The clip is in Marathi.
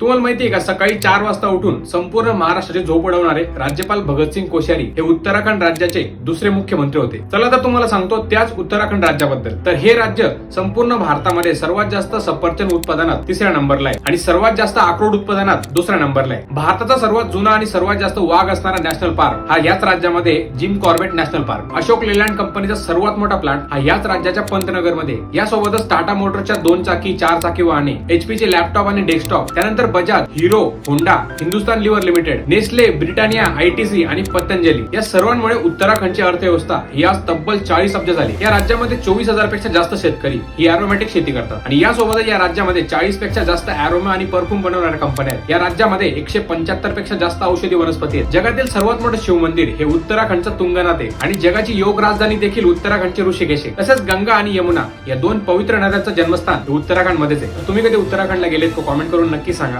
तुम्हाला माहितीये का सकाळी चार वाजता उठून संपूर्ण महाराष्ट्राचे झोप उडवणारे राज्यपाल भगतसिंग कोश्यारी हे उत्तराखंड राज्याचे दुसरे मुख्यमंत्री होते. चला तर तुम्हाला सांगतो त्याच उत्तराखंड राज्याबद्दल. तर हे राज्य संपूर्ण भारतामध्ये सर्वात जास्त सफरचंद उत्पादनात तिसऱ्या नंबरला आहे आणि सर्वात जास्त अक्रोड उत्पादनात दुसऱ्या नंबरला आहे. भारताचा सर्वात जुना आणि सर्वात जास्त वाघ असणारा नॅशनल पार्क हा याच राज्यामध्ये Jim Corbett national park. Ashok Leyland कंपनीचा सर्वात मोठा प्लांट हा याच राज्याच्या पंतनगरमध्ये. यासोबतच टाटा मोटरच्या दोन चाकी चार चाकी वाहने एचपी चे लॅपटॉप आणि डेस्कटॉप त्यानंतर Bajaj Hero Honda Hindustan lever limited Nestle Britannia ITC आणि पतंजली या सर्वांमुळे उत्तराखंडची अर्थव्यवस्था ही आज तब्बल चाळीस अब्ज झाली. या राज्यामध्ये चोवीस हजारपेक्षा जास्त शेतकरी ही अॅरोमॅटिक शेती करतात. आणि यासोबतच या राज्यामध्ये चाळीसपेक्षा जास्त अॅरोमा आणि परफ्यूम बनवणाऱ्या कंपन्या आहेत. या राज्यामध्ये एकशे पंच्याहत्तरपेक्षा जास्त औषधी वनस्पती आहेत. जगातील सर्वात मोठं शिवमंदिर हे उत्तराखंडचं तुंगनाथ आहे. आणि जगाची योग राजधानी देखील उत्तराखंडचे ऋषिकेश आहे. तसेच गंगा आणि यमुना या दोन पवित्र नद्यांचं जन्मस्थान हे उत्तराखंड मध्येच आहे तुम्ही कधी उत्तराखंडला गेलेत कमेंट कॉमेंट करून नक्की सांगा.